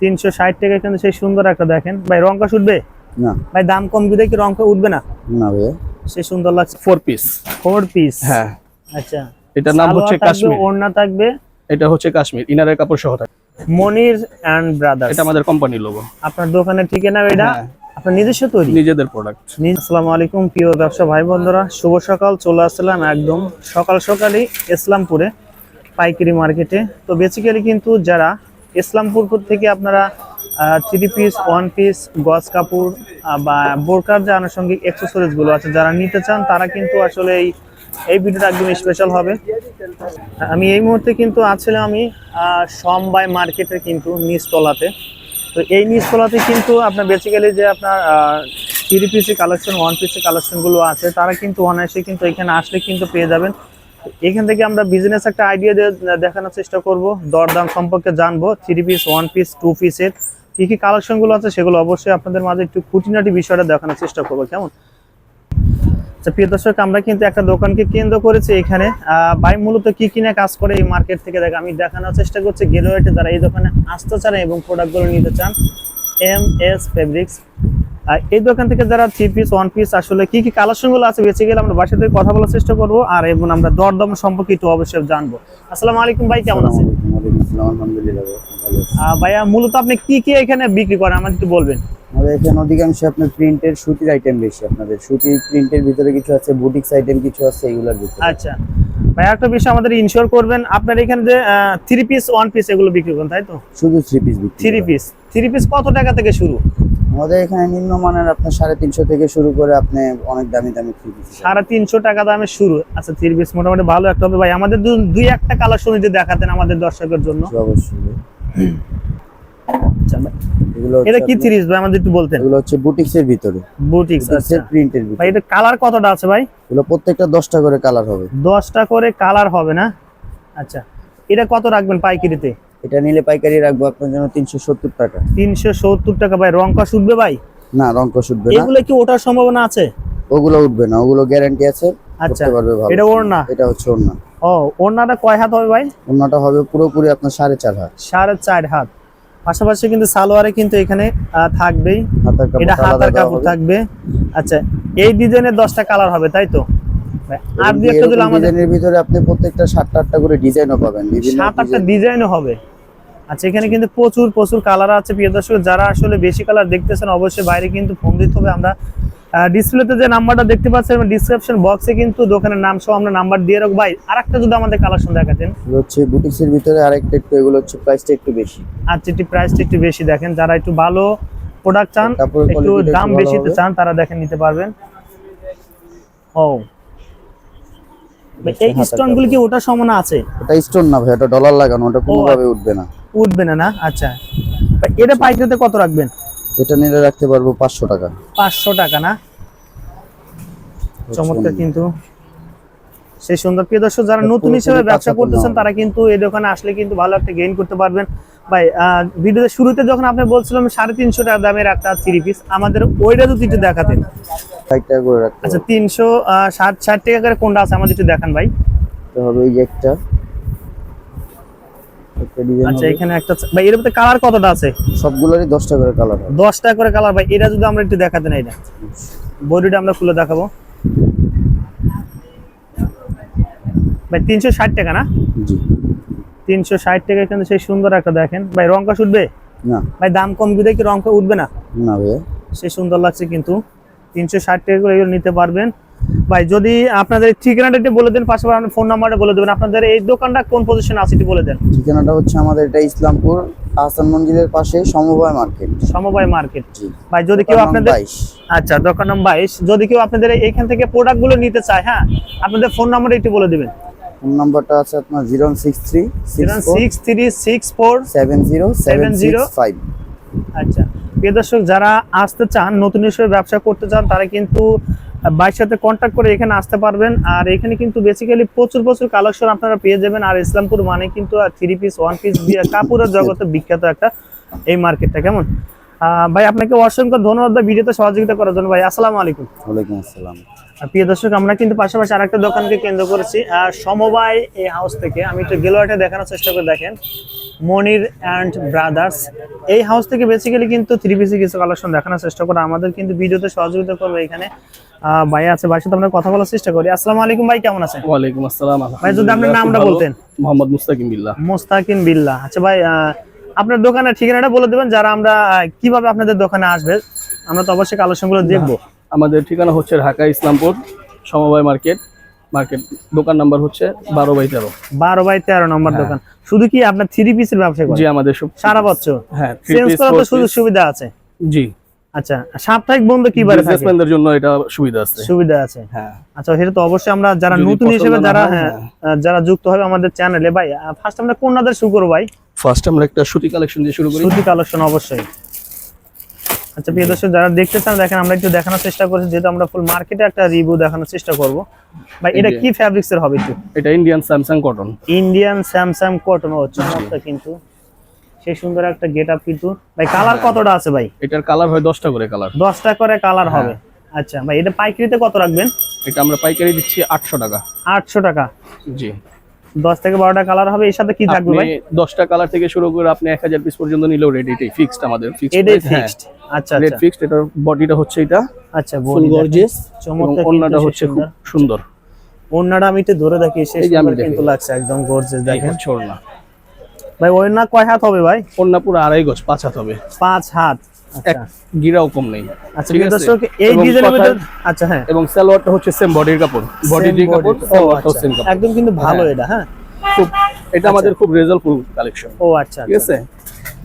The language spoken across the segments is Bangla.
তিনশো ষাট টাকা কিন্তু সেই সুন্দর একটা দেখেন। ভাই রংকা উঠবে? না। ভাই দাম কম দিলে কি রংকা উঠবে না? না ভাইয়া সে সুন্দর লাগছে। ফোর পিস ফোর পিস হ্যাঁ। আচ্ছা। এটার নাম হচ্ছে থাকবে, কাশ্মীর। ওড়না থাকবে। এটা হচ্ছে কাশ্মীর ইনারের কাপড় সহ থাকে মনির অ্যান্ড ব্রাদার্স। এটা আমাদের কোম্পানির লোগো আপনার দোকানের ঠিকানা এটা? হ্যাঁ। আপনার নিজস্ব তৈরি? নিজেদের প্রোডাক্ট আসসালামু আলাইকুম প্রিয় ব্যবসা ভাই বন্ধুরা। শুভ সকাল চলে আসলাম একদম সকাল সকালই ইসলামপুরে পাইকারি মার্কেটে। তো বেসিক্যালি কিন্তু যারা ইসলামপুর থেকে আপনারা থ্রি পিস ওয়ান পিস গজ কাপড় বা বোরকার যে আনুষঙ্গিক accessories গুলো আছে যারা নিতে চান, তারা কিন্তু আসলে এই এই ভিডিওটা একদম স্পেশাল হবে। আমি এই মুহূর্তে কিন্তু আছিলাম আমি সমবায় মার্কেটে কিন্তু নিচতলাতে। তো এই নিচতলাতে কিন্তু আপনার বেসিক্যালি যে আপনার three piece collection one piece কালেকশনগুলো আছে, তারা কিন্তু অনায়াসে কিন্তু এখানে আসলে কিন্তু পেয়ে যাবেন। এখান থেকে আমরা বিজনেস একটা আইডিয়া দেখানোর চেষ্টা করব। দরদাম সম্পর্কে জানব। Three piece one piece two পিসের কি কি কালেকশনগুলো আছে সেগুলো অবশ্যই আপনাদের মাঝে একটু খুঁটিনাটি বিষয়টা দেখানোর চেষ্টা করব। কেমন? আচ্ছা প্রিয় দর্শক, আমরা কিন্তু একটা দোকানকে কেন্দ্র করেছি এখানে। ভাই, মূলত কি কিনে কাজ করে এই মার্কেট থেকে? দেখ, আমি দেখানোর চেষ্টা করছি। গেলোয়েটে যারা এই দোকানে আসতে চান এবং প্রোডাক্টগুলো নিতে চান এম এস ফেব্রিক্স এই দোকান থেকে যারা থ্রি পিস ওয়ান পিস আসলে কি কি কালেকশনগুলো আছে বেঁচে গেলে আমরা বাসা থেকে কথা বলার চেষ্টা করব আর এবং আমরা দরদম সম্পর্কে একটু অবশ্যই জানব। আসসালামু আলাইকুম ভাই কেমন আছেন? ভাইয়া মূলত আপনি কি কি এখানে বিক্রি করেন? আমাদের একটু বলবেন। আমাদের এখানে অধিকাংশ আপনার প্রিন্টের সুতির আইটেম বেশি আপনাদের। সুতির প্রিন্টের ভিতরে কিছু আছে বুটিক্স আইটেম কিছু আছে এগুলোর ভিতরে। আচ্ছা। ভাই একটা বিষয় আমাদের ইনশিওর করবেন আপনার এখানে যে থ্রি পিস ওয়ান পিস এগুলো বিক্রি করেন তাই তো? শুধু three piece three piece three piece কত টাকা থেকে শুরু? আমাদের এখানে নিম্নমানের আপনার সাড়ে তিনশো থেকে শুরু করে আপনি অনেক দামি দামি থ্রি পিস সাড়ে তিনশো টাকা দামে শুরু। আচ্ছা থ্রি পিস মোটামুটি ভালো একটা হবে ভাই। আমাদের দুই একটা কালেকশন যদি দেখাতেন আমাদের দর্শকের জন্য। অবশ্যই। আচ্ছা, এটা কি ভাই? আমাদের একটু বলতেন। এগুলো হচ্ছে বুটিক্স এর ভিতরে। বুটিক্স আচ্ছা। বুটিক্সের প্রিন্টের ভাই এটা কালার কতটা আছে ভাই? এগুলো প্রত্যেকটা দশটা করে কালার হবে। দশটা করে কালার হবে না? আচ্ছা। এটা কত রাখবেন পাইকারিতে? এটা নিলে পাইকারি রাখব আপনার জন্য তিনশো সত্তর টাকা। তিনশো সত্তর টাকা। ভাই রং কষ উঠবে ভাই? না রঙ্ক উঠবে না। এগুলো কি ওঠার সম্ভাবনা আছে? ওগুলো উঠবে না ওগুলো গ্যারান্টি আছে। আচ্ছা করতে পারবে ভালো। এটা ওড়না? এটা হচ্ছে ও ওড়নাটা কয় হাত হবে ভাই? ওড়নাটা হবে পুরোপুরি আপনার সাড়ে চার হাত। সাড়ে চার হাত। পাশাপাশি কিন্তু সালোয়ারে কিন্তু এখানে থাকবেই। এটা হাতার কাপড় থাকবে। আচ্ছা এই ডিজাইনের দশটা কালার হবে তাই তো? আর দুই একটা দিলে আমাদের ভিতরে আপনি প্রত্যেকটা সাতটা আটটা করে ডিজাইনও পাবেন। সাত আটটা ডিজাইন। ডিজাইনও হবে। আচ্ছা এখানে কিন্তু প্রচুর প্রচুর কালার আছে। প্রিয় দর্শক যারা আসলে বেশি কালার দেখতেছেন অবশ্যই বাইরে কিন্তু ফোন দিতে হবে। আমরা ডিসপ্লেতে যে নাম্বারটা দেখতে পাচ্ছেন ডিসক্রিপশন বক্সে কিন্তু দোকানের নাম সহ আমরা নাম্বার দিয়ে রাখব। ভাই আর একটা যদি আমাদের কালেকশন দেখাতেন। হচ্ছে বুটিক্সের ভিতরে আরেকটা একটু এগুলো হচ্ছে প্রাইসটা একটু বেশি। আচ্ছা একটু প্রাইসটা একটু বেশি দেখেন। যারা একটু ভালো প্রোডাক্ট চান একটু দাম বেশিতে চান তারা দেখেন নিতে পারবেন। ও এই হাতার স্টোন গুলি কি ওটার সমান আছে? ওটা স্টোন না ভাই ওটা ডলার লাগানো ওটা কোনোভাবে উঠবে না। উঠবে না না? আচ্ছা। এটা পাইকারিতে কত রাখবেন? এটা নিলে রাখতে পারব পাঁচশো টাকা। পাঁচশো টাকা না? চমৎকার কিন্তু। সেই সুন্দর প্রিয় দর্শক যারা নতুন হিসেবে ব্যবসা করতেছেন তারা কিন্তু এই দোকানে আসলে কিন্তু ভালো একটা গেইন করতে পারবেন। ভাই ভিডিওতে শুরুতে যখন আপনি বলছিলাম সাড়ে তিনশো টাকা দামের একটা থ্রি পিস আমাদের ওইটা যদি একটু দেখাতেন। ষাট করে রাখতে আচ্ছা তিনশো ষাট ষাট টাকা করে কোনটা আছে আমাদের একটু দেখান ভাই। হবে এই একটা। আচ্ছা এখানে একটা ভাই এর মধ্যে কালার কতটা আছে? সবগুলোরই করে কালার হবে। দশ টাকা করে কালার ভাই এটা যদি আমরা একটু দেখাতেন এটা। বডিটা আমরা খুলে দেখাবো। ভাই তিনশো ষাট টাকা না? জি। টাকা কিন্তু সেই সুন্দর একটা দেখেন। ভাই রংকা উঠবে না। ভাই দাম কম দিলে কি রংকা উঠবে না? সেই সুন্দর লাগছে কিন্তু। তিনশো ষাট টাকা করে নিতে পারবেন। ভাই যদি আপনাদের ঠিকানাটা একটু বলে দেন পাশাপাশি আপনার ফোন নাম্বারটা বলে দেবেন। আপনাদের এই দোকানটা কোন পজিশনে আছে একটু বলে দেন। ঠিকানাটা হচ্ছে আমাদের এটা ইসলামপুর আহসান মঞ্জিলের পাশে সমবায় মার্কেট। সমবায় মার্কেট। ভাই যদি কেউ আপনাদের আচ্ছা দোকান নম্বর বাইশ। যদি কেউ আপনাদের এইখান থেকে প্রোডাক্টগুলো নিতে চায় হ্যাঁ আপনাদের ফোন নাম্বারটা একটু বলে দেবেন। ফোন নাম্বারটা আছে আপনার zero six three six three six four seven zero seven zero five. আচ্ছা। প্রিয় দর্শক যারা আসতে চান নতুন হিসেবে ব্যবসা করতে চান তারা কিন্তু বাইর সাথে কন্ট্যাক্ট করে এখানে আসতে পারবেন। আর এখানে কিন্তু বেসিক্যালি প্রচুর প্রচুর কালেকশন আপনারা পেয়ে যাবেন। আর ইসলামপুর মানে কিন্তু থ্রি পিস ওয়ান পিস কাপড়ের জগতে বিখ্যাত একটা এই মার্কেটটা কেমন? আহ, ভাই আপনাকে অসংখ্য ধন্যবাদ ভিডিওতে সহযোগিতা করার জন্য। ভাই আসসালামু আলাইকুম। ওয়ালাইকুম আসসালাম। প্রিয় দর্শক আমরা কিন্তু পাশাপাশি আরেকটা দোকানকে কেন্দ্র করেছি। আর সমবায় এই হাউস থেকে। আমি একটু গেলোয়াটে দেখানোর চেষ্টা করে দেখেন। Monir and brothers. এই হাউস থেকে বেসিক্যালি কিন্তু থ্রি পিসি কিছু কালেকশন দেখানোর চেষ্টা করে আমাদের কিন্তু ভিডিওতে সহযোগিতা করবে এখানে ভাই আছে। ভাইয়ের সাথে আমরা কথা বলার চেষ্টা করি। আসসালামু আলাইকুম ভাই কেমন আছেন? ওয়ালাইকুম আসসালাম ভাই, যদি আপনার নামটা বলতেন। মোহাম্মদ মুস্তাকিম বিল্লাহ। মোস্তাকিম বিল্লাহ। আচ্ছা ভাই আহ, আপনার দোকানের ঠিকানাটা বলে দেবেন যারা আমরা কীভাবে আপনাদের দোকানে আসবে আমরা তো অবশ্যই কালেকশনগুলো দেখব। আমাদের ঠিকানা হচ্ছে ঢাকা ইসলামপুর সমবায় মার্কেট মার্কেট দোকান নাম্বার হচ্ছে বারো বাই তেরো। বারো বাই তেরো নম্বর দোকান। শুধু কি আপনার থ্রি পিসের ব্যবসা জি আমাদের সারা বছর? হ্যাঁ three চেঞ্জ করার তো সুযোগ সুবিধা আছে। জি। আচ্ছা সাপ্তাহিক বন্ধ থাকে? জন্য এটা সুবিধা আছে। সুবিধা আছে। হ্যাঁ। আচ্ছা সেটা তো অবশ্যই আমরা যারা নতুন হিসেবে যারা হ্যাঁ হ্যাঁ। যারা যুক্ত হবে আমাদের চ্যানেলে ভাই ফার্স্ট আমরা কোনটাদের শুরু করব ভাই? ফার্স্ট আমরা একটা সুতি কালেকশন দিয়ে শুরু করি। সুতি কালেকশন অবশ্যই। আচ্ছা প্রিয় দর্শক যারা দেখতে চান দেখেন আমরা একটু দেখানোর চেষ্টা করছি যেহেতু আমরা ফুল মার্কেটে একটা রিভিউ দেখানোর চেষ্টা করব। ভাই এটা কি ফ্যাব্রিক্স এর হবে একটু? এটা Indian Samsung cotton Indian Samsung cotton ও চমৎকার কিন্তু। সেই সুন্দর একটা গেট আপ কিন্তু। ভাই কালার কতটা আছে ভাই? এটার কালার হয় দশটা করে কালার দশটা করে কালার হ্যাঁ। হবে। আচ্ছা ভাই এটা পাইকারিতে কত রাখবেন? এটা আমরা পাইকারি দিচ্ছি আটশো টাকা। আটশো টাকা। জি। দশ থেকে বারোটা কালার হবে এর সাথে কি থাকবে ভাই? দশটা কালার থেকে শুরু করে আপনি এক হাজার পিস পর্যন্ত নিলেও রেডি এটাই ফিক্সড আমাদের ফিক্সড এটাই ফিক্সড আচ্ছা রেড ফিক্সড এটার বডিটা হচ্ছে এটা। আচ্ছা ফুল গর্জিয়াস চমৎকার হচ্ছে খুব সুন্দর। ওড়নাটা আমি একটু ধরে দেখি সুন্দর কিন্তু লাগছে একদম গর্জিয়াস দেখেন। হচ্ছে ওড়না। ভাই কয় হাত হবে ভাই? ওড়না পুরো আড়াই গজ পাঁচ হাত হবে। পাঁচ হাত। গিরাও কম নেই। আচ্ছা ঠিক আছে? এই ডিজাইনের ভিতর আচ্ছা হ্যাঁ। এবং সালোয়ারটা হচ্ছে সেম বডির কাপড়। বডি যে কাপড় সালোয়ারটাও সেম কাপড়। একদম কিন্তু ভালো। এটা হ্যাঁ। খুব এটা আমাদের খুব রেজাল্টফুল কালেকশন ও আচ্ছা ঠিক আছে?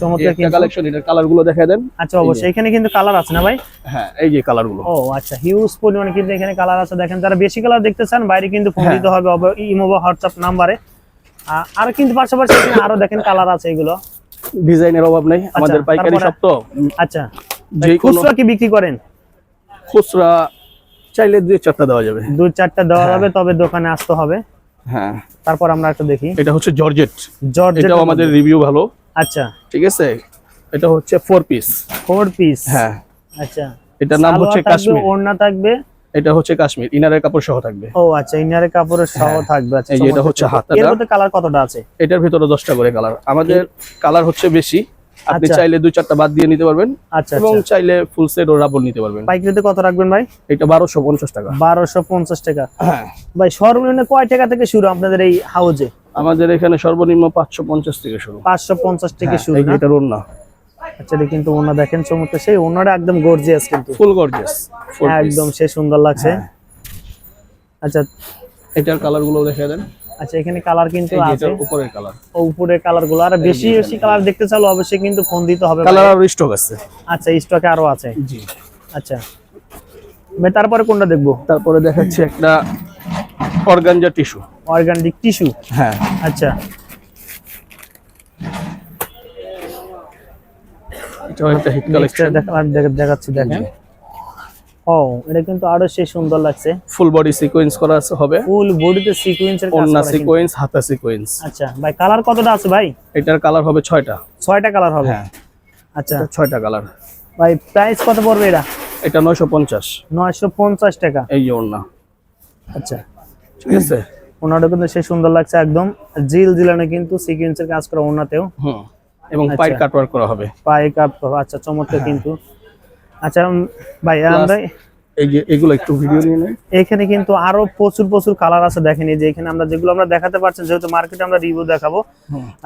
চমৎকার কিন্তু কালেকশন এটার কালারগুলো দেন। আচ্ছা অবশ্যই। এখানে কিন্তু কালার আছে না ভাই? হ্যাঁ এই যে কালার ও আচ্ছা হিউজ পরিমাণে কিন্তু এখানে কালার আছে। দেখেন যারা বেশি কালার দেখতে চান বাইরে কিন্তু ফোন হ্যাঁ। দিতে হবে। অব- ইমো বা হোয়াটসঅ্যাপ নাম্বারে। আর কিন্তু পাশাপাশি এখানে আরও দেখেন কালার আছে এগুলো। ডিজাইনের অভাব নাই আমাদের পাইকারি সব তো। আচ্ছা খুচরা কি বিক্রি করেন? খুচরা চাইলে দুই চারটা দেওয়া যাবে। দুই চারটা দেওয়া হ্যাঁ। যাবে তবে দোকানে আসতে হবে। হ্যাঁ। তারপর আমরা একটু দেখি। এটা হচ্ছে জর্জেট। জর্জেট এটাও আমাদের রিভিউ ভালো। আচ্ছা। ঠিক আছে? এটা হচ্ছে ফোর পিস ফোর পিস হ্যাঁ। আচ্ছা। এটার নাম হচ্ছে কাশ্মীর। ওড়না থাকবে এটা হচ্ছে কাশ্মীর ইনারের কাপড় সহ থাকবে। ও আচ্ছা ইনারের কাপড়ের সহ থাকবে আচ্ছা হ্যাঁ। এই এটা হচ্ছে। হাতাটা। এর মধ্যে কালার কতটা আছে? এটার ভিতরে দশটা করে কালার আমাদের কালার হচ্ছে বেশি আপনি আচ্ছা। চাইলে দুই চারটা বাদ দিয়ে নিতে পারবেন আচ্ছা এবং আচ্ছা। চাইলে ফুল সেট ও রাবল নিতে পারবেন। পাইকারিতে কত রাখবেন ভাই? এটা বারোশো পঞ্চাশ টাকা। বারোশো পঞ্চাশ টাকা। হ্যাঁ। ভাই সর্বনিম্ন কয় টাকা থেকে শুরু আপনাদের এই হাউজে আমাদের এখানে সর্বনিম্ন পাঁচশো পঞ্চাশ থেকে শুরু। পাঁচশো পঞ্চাশ থেকে হ্যাঁ, শুরু এটা যে না? ওড়না আচ্ছা কিন্তু ওনা দেখেন চমৎকার। সেই ওনাটা একদম গর্জিয়াস কিন্তু। ফুল গর্জিয়াস একদম সে সুন্দর লাগছে। হ্যাঁ। আচ্ছা এটার কালারগুলো দেখে দেন। আচ্ছা এখানে কালার কিন্তু আছে। উপরের কালার ও উপরের কালারগুলো আর বেশি বেশি কালার দেখতে চাইলে অবশ্যই কিন্তু ফোন দিতে হবে কালার আর স্টক আছে। আচ্ছা স্টকে আরও আছে। জি। আচ্ছা। ভাই তারপরে কোনটা দেখব? তারপরে দেখাচ্ছি একটা অর্গানজা টিস্যু। Organic tissue? হ্যাঁ। আচ্ছা। একটা হিট কালেকশন দেখাচ্ছি দেখেন ও এটা কিন্তু আরও সে সুন্দর লাগছে। ফুল বডি সিকোয়েন্স করা আছে হবে। ফুল বডিতে সিকোয়েন্সের কাজ করা সিকোয়েন্স হাতা সিকোয়েন্স আচ্ছা ভাই কালার কতটা আছে ভাই? এটার কালার হবে ছয়টা। ছয়টা কালার হবে? হ্যাঁ। আচ্ছা। কালার ভাই প্রাইস কত পড়বে এটা? এটা নয়শো পঞ্চাশ। নয়শো পঞ্চাশ টাকা। এই ওড়না। আচ্ছা। ঠিক আছে? ওনাটা কিন্তু সে সুন্দর লাগছে একদম। জিল জিলানো কিন্তু সিকোয়েন্সের কাজ করা ওনাতেও হুম। এবং আচ্ছা। পাইপ কাটওয়ার্ক করা হবে। পায়ে কাপ আচ্ছা চমৎকার কিন্তু। আচ্ছা ভাই আমরা এগুলো একটু ভিডিও নিয়ে নেই। এখানে কিন্তু আরও প্রচুর প্রচুর কালার আছে দেখেন এই যে এখানে আমরা যেগুলো আমরা দেখাতে পারছেন যেহেতু মার্কেটে আমরা রিভিউ দেখাবো।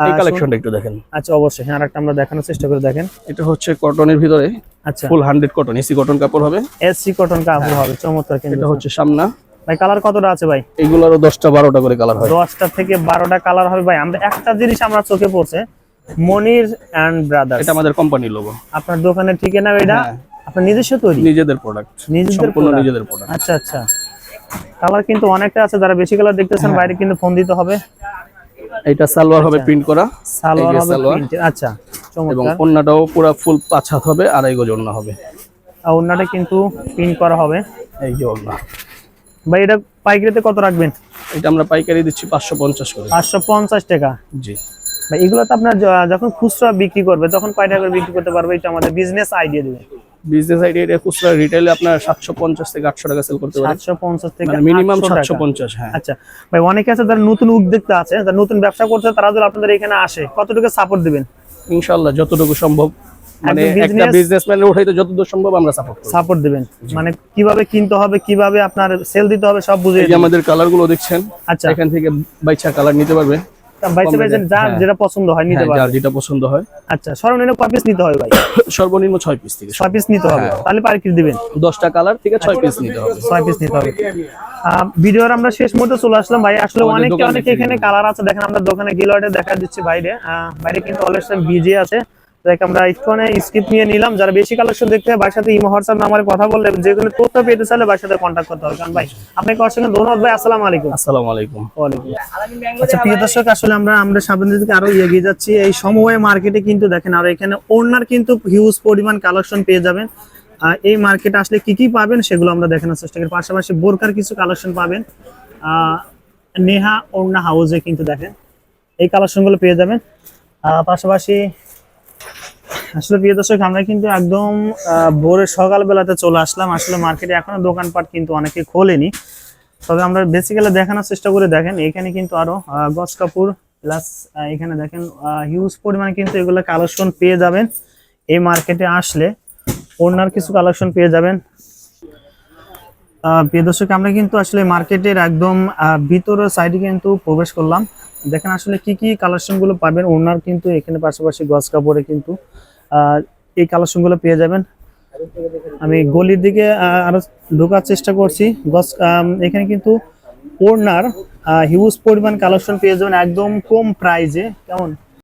এই কালেকশনটা একটু দেখেন। আচ্ছা অবশ্যই হ্যাঁ আরেকটা আমরা দেখানোর চেষ্টা করে দেখেন। এটা হচ্ছে কটনের ভিতরে আচ্ছা। Full hundred cotton AC cotton কাপড় হবে। এসসি কটন কাপড় হবে চমৎকার কিন্তু। এটা হচ্ছে সামনা। ভাই কালার কতটা আছে ভাই? এইগুলোরও দশটা বারোটা করে কালার হয়। দশটা থেকে বারোটা কালার হবে ভাই। আমরা একটা জিনিস আমরা চোখে পড়ছে মনির অ্যান্ড ব্রাদার্স এটা আমাদের কোম্পানির লোগো আপনার দোকানের ঠিকানা এটা? হ্যাঁ। আপনার নিজস্ব তৈরি? নিজেদের প্রোডাক্ট নিজেদের সম্পূর্ণ নিজেদের প্রোডাক্ট আচ্ছা আচ্ছা। কালার কিন্তু অনেকটা আছে যারা বেশি কালার দেখতেছেন হ্যাঁ। বাইরে কিন্তু ফোন দিতে হবে। এটা সালোয়ার হবে প্রিন্ট করা। সালোয়ার হবে এর। আচ্ছা এবং ওন্নাটাও পুরো ফুল পাঁচ হাত হবে আড়াই গজ ওন্না হবে। আর ওড়নাটা কিন্তু প্রিন্ট করা হবে। এই যে ওন্না। ভাই এটা পাইকারিতে কত রাখবেন? এটা আমরা পাইকারি দিচ্ছি পাঁচশো পঞ্চাশ করে। পাঁচশো পঞ্চাশ টাকা। জি। ভাই এগুলো তো আপনার যখন খুচরা বিক্রি করবে তখন কয় টাকা করে বিক্রি করতে পারবে? এটা আমাদের বিজনেস আইডিয়া দিবে বিজনেস আইডিয়া এটা খুচরা রিটেলে আপনার সাতশো পঞ্চাশ থেকে আটশো টাকা সেল করতে সাতশো পঞ্চাশ থেকে মানে মিনিমাম 800 সাতশো টাকা। পঞ্চাশ হ্যাঁ। আচ্ছা ভাই অনেকে আছে যারা নতুন উদ্যোক্তা আছে যারা নতুন ব্যবসা করছে তারা যদি আপনাদের এখানে আসে কতটুকু সাপোর্ট দিবেন? ইনশাল্লাহ যতটুকু সম্ভব। মানে একটা বিজনেসম্যানের উঠাইতে যতদূর সম্ভব আমরা সাপোর্ট করি সাপোর্ট দিবেন। মানে কীভাবে কিনতে হবে কীভাবে আপনার সেল দিতে হবে সব বুঝিয়ে আমাদের কালারগুলো দেখছেন আচ্ছা। এখান থেকে বাইচা কালার নিতে পারবে বাইসে বাইসে rate, হ্যাঁ। যেটা পছন্দ হয় নিতে পারবে। যেটা পছন্দ আচ্ছা সর্বনিম্ন কয় পিস নিতে হবে ভাই? সর্বনিম্ন ছয় পিস থেকে ছয় পিস নিতে হবে। হ্যাঁ। তাহলে দিবেন। দশটা কালার থেকে পিস নিতে হবে। পিস নিতে হবে। ভিডিওর আমরা শেষ মুহূর্তে চলে আসলাম। ভাই আসলে অনেক অনেকে এখানে কালার আছে। দেখেন আমরা দোকানে গিলওয়ার্ডে দেখা দিচ্ছি বাইরে। বাইরে কিন্তু অলরেডি বিজে আছে। দেখ আমরা একটুখানি স্কিপ নিয়ে নিলাম। যারা বেশি কালেকশন দেখতে হয় বাসাতে ইমো হোয়াটসঅ্যাপ নাম্বারে কথা বললে যে কোনো তথ্য পেতে চাইলে বাসাতে কন্ট্যাক্ট করতে হবে। কারণ ভাই আপনাকে অসংখ্য ধন্যবাদ ভাই। আসসালামু আলাইকুম। আসসালামু আলাইকুম। আচ্ছা প্রিয় দর্শক আসলে আমরা আমরা সামনের দিকে আরও এগিয়ে যাচ্ছি। এই সময় মার্কেটে কিন্তু দেখেন আর এখানে ওনার কিন্তু হিউজ পরিমাণ কালেকশন পেয়ে যাবেন। আহ, এই মার্কেটে আসলে কি কি পাবেন সেগুলো আমরা দেখানোর চেষ্টা করি। পাশাপাশি বোরকার কিছু কালেকশন পাবেন। আহ, নেহা ওড়না হাউসে কিন্তু দেখেন এই কালেকশনগুলো পেয়ে যাবেন। আহ, পাশাপাশি আসলে প্রিয় দর্শক, আমরা কিন্তু একদম ভোরের সকালবেলাতে চলে আসলাম। আসলে মার্কেটে এখনও দোকানপাট কিন্তু অনেকে খোলেনি। তবে আমরা বেসিক্যালি দেখানোর চেষ্টা করে দেখেন, এখানে কিন্তু আরও গজ কাপড় প্লাস এখানে দেখেন হিউজ পরিমাণে কিন্তু এগুলো কালেকশন পেয়ে যাবেন। এই মার্কেটে আসলে ওনার কিছু কালেকশন পেয়ে যাবেন। প্রিয় দর্শক, আমরা কিন্তু আসলে মার্কেটের একদম ভিতরের সাইডে কিন্তু প্রবেশ করলাম। দেখেন আসলে কি কি কালেকশনগুলো পাবেন, ওনার কিন্তু এখানে পাশাপাশি গজ কাপড়ে কিন্তু এই কালেকশনগুলো পেয়ে যাবেন। আমি গলির দিকে আরও ঢোকার চেষ্টা করছি। গছ এখানে কিন্তু ওড়নার হিউজ পরিমাণ কালেকশন পেয়ে যাবেন, একদম কম প্রাইজে কেমন?